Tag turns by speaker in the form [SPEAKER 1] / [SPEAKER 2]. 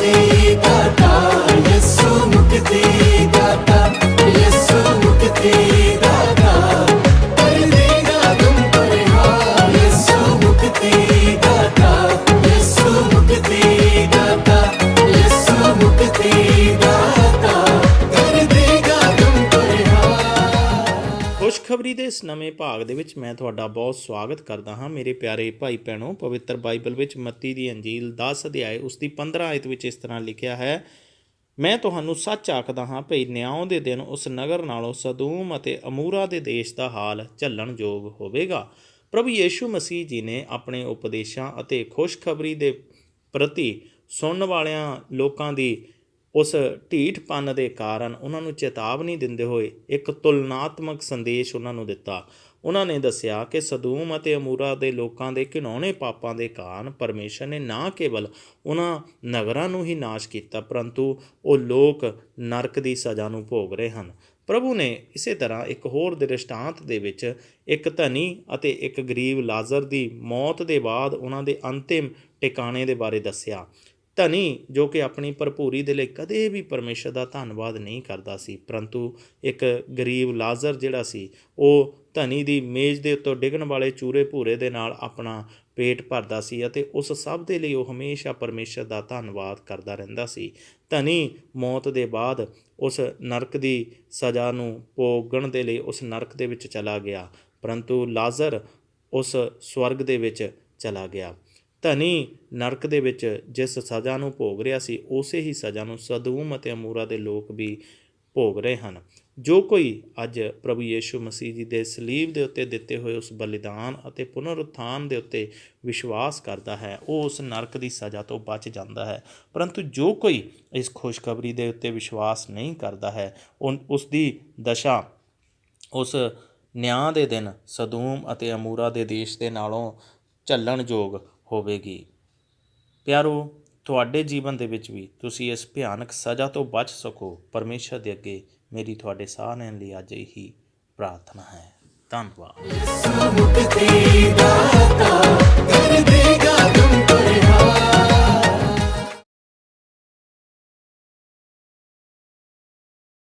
[SPEAKER 1] ratito.
[SPEAKER 2] ਖੁਸ਼ਖਬਰੀ ਦੇ ਇਸ ਨਵੇਂ ਭਾਗ ਦੇ ਵਿੱਚ ਮੈਂ ਤੁਹਾਡਾ ਬਹੁਤ ਸਵਾਗਤ ਕਰਦਾ ਹਾਂ। ਮੇਰੇ ਪਿਆਰੇ ਭਾਈ ਭੈਣੋ, ਪਵਿੱਤਰ ਬਾਈਬਲ ਵਿੱਚ ਮੱਤੀ ਦੀ ਅੰਜੀਲ 10 ਅਧਿਆਏ ਉਸ ਦੀ 15 ਆਇਤ ਵਿੱਚ ਇਸ ਤਰ੍ਹਾਂ ਲਿਖਿਆ ਹੈ, ਮੈਂ ਤੁਹਾਨੂੰ ਸੱਚ ਆਖਦਾ ਹਾਂ ਭਈ ਨਿਆਂ ਦੇ ਦਿਨ ਉਸ ਨਗਰ ਨਾਲੋਂ ਸਦੂਮ ਅਤੇ ਅਮੂਰਾ ਦੇ ਦੇਸ਼ ਦਾ ਹਾਲ ਝੱਲਣ ਯੋਗ ਹੋਵੇਗਾ। ਪ੍ਰਭੂ ਯੀਸ਼ੂ ਮਸੀਹ ਜੀ ਨੇ ਆਪਣੇ ਉਪਦੇਸ਼ਾਂ ਅਤੇ ਖੁਸ਼ਖਬਰੀ ਦੇ ਪ੍ਰਤੀ ਸੁਣਨ ਵਾਲਿਆਂ ਲੋਕਾਂ ਦੀ ਉਸ ਢੀਠਪਨ ਦੇ ਕਾਰਨ ਉਹਨਾਂ ਨੂੰ ਚੇਤਾਵਨੀ ਦਿੰਦੇ ਹੋਏ ਇੱਕ ਤੁਲਨਾਤਮਕ ਸੰਦੇਸ਼ ਉਹਨਾਂ ਨੂੰ ਦਿੱਤਾ। ਉਹਨਾਂ ਨੇ ਦੱਸਿਆ ਕਿ ਸਦੂਮ ਅਤੇ ਅਮੂਰਾ ਦੇ ਲੋਕਾਂ ਦੇ ਘਿਨੌਣੇ ਪਾਪਾਂ ਦੇ ਕਾਰਨ ਪਰਮੇਸ਼ਰ ਨੇ ਨਾ ਕੇਵਲ ਉਹਨਾਂ ਨਗਰਾਂ ਨੂੰ ਹੀ ਨਾਸ਼ ਕੀਤਾ, ਪਰੰਤੂ ਉਹ ਲੋਕ ਨਰਕ ਦੀ ਸਜ਼ਾ ਨੂੰ ਭੋਗ ਰਹੇ ਹਨ। ਪ੍ਰਭੂ ਨੇ ਇਸੇ ਤਰ੍ਹਾਂ ਇੱਕ ਹੋਰ ਦ੍ਰਿਸ਼ਟਾਂਤ ਦੇ ਵਿੱਚ ਇੱਕ ਧਨੀ ਅਤੇ ਇੱਕ ਗਰੀਬ ਲਾਜ਼ਰ ਦੀ ਮੌਤ ਦੇ ਬਾਅਦ ਉਹਨਾਂ ਦੇ ਅੰਤਿਮ ਟਿਕਾਣੇ ਦੇ ਬਾਰੇ ਦੱਸਿਆ। ਧਨੀ ਜੋ ਕਿ ਆਪਣੀ ਭਰਪੂਰੀ ਦੇ ਲਈ ਕਦੇ ਵੀ ਪਰਮੇਸ਼ਰ ਦਾ ਧੰਨਵਾਦ ਨਹੀਂ ਕਰਦਾ ਸੀ। ਪਰੰਤੂ ਇੱਕ ਗਰੀਬ ਲਾਜ਼ਰ ਜਿਹੜਾ ਸੀ, ਉਹ ਧਨੀ ਦੀ ਮੇਜ਼ ਦੇ ਉੱਤੋਂ ਡਿੱਗਣ ਵਾਲੇ ਚੂਰੇ ਭੂਰੇ ਦੇ ਨਾਲ ਆਪਣਾ ਪੇਟ ਭਰਦਾ ਸੀ ਅਤੇ ਉਸ ਸਭ ਦੇ ਲਈ ਉਹ ਹਮੇਸ਼ਾ ਪਰਮੇਸ਼ਰ ਦਾ ਧੰਨਵਾਦ ਕਰਦਾ ਰਹਿੰਦਾ ਸੀ। ਧਨੀ ਮੌਤ ਦੇ ਬਾਅਦ ਉਸ ਨਰਕ ਦੀ ਸਜ਼ਾ ਨੂੰ ਭੋਗਣ ਦੇ ਲਈ ਉਸ ਨਰਕ ਦੇ ਵਿੱਚ ਚਲਾ ਗਿਆ, ਪਰੰਤੂ ਲਾਜ਼ਰ ਉਸ ਸਵਰਗ ਦੇ ਵਿੱਚ ਚਲਾ ਗਿਆ। ਧਨੀ ਨਰਕ ਦੇ ਵਿੱਚ ਜਿਸ ਸਜ਼ਾ ਨੂੰ ਭੋਗ ਰਿਹਾ ਸੀ, ਉਸੇ ਹੀ ਸਜ਼ਾ ਨੂੰ ਸਦੂਮ ਅਤੇ ਅਮੂਰਾ ਦੇ ਲੋਕ ਵੀ ਭੋਗ ਰਹੇ ਹਨ। ਜੋ ਕੋਈ ਅੱਜ ਪ੍ਰਭੂ ਯੀਸ਼ੂ ਮਸੀਹ ਜੀ ਦੇ ਸਲੀਬ ਦੇ ਉੱਤੇ ਦਿੱਤੇ ਹੋਏ ਉਸ ਬਲੀਦਾਨ ਅਤੇ ਪੁਨਰੁත්ਥਾਨ ਦੇ ਉੱਤੇ ਵਿਸ਼ਵਾਸ ਕਰਦਾ ਹੈ, ਉਹ ਉਸ ਨਰਕ ਦੀ ਸਜ਼ਾ ਤੋਂ ਬਚ ਜਾਂਦਾ ਹੈ। ਪਰੰਤੂ ਜੋ ਕੋਈ ਇਸ ਖੁਸ਼ਖਬਰੀ ਦੇ ਉੱਤੇ ਵਿਸ਼ਵਾਸ ਨਹੀਂ ਕਰਦਾ ਹੈ ਉਹ ਉਸ ਦੀ ਦਸ਼ਾ, ਉਸ ਨਿਆਂ ਦੇ ਦਿਨ ਸਦੂਮ ਅਤੇ ਅਮੂਰਾ ਦੇ ਦੇਸ਼ ਦੇ ਨਾਲੋਂ ਝੱਲਣ ਯੋਗ ਹੋਵੇਗੀ। ਪਿਆਰੋ, ਤੁਹਾਡੇ ਜੀਵਨ ਦੇ ਵਿੱਚ ਵੀ ਤੁਸੀਂ ਇਸ ਭਿਆਨਕ ਸਜ਼ਾ ਤੋਂ ਬਚ ਸਕੋ। ਪਰਮੇਸ਼ਰ ਦੇ ਅੱਗੇ ਮੇਰੀ ਤੁਹਾਡੇ ਸਾਰਿਆਂ ਲਈ ਅੱਜ ਇਹੀ ਪ੍ਰਾਰਥਨਾ ਹੈ। ਧੰਨਵਾਦ।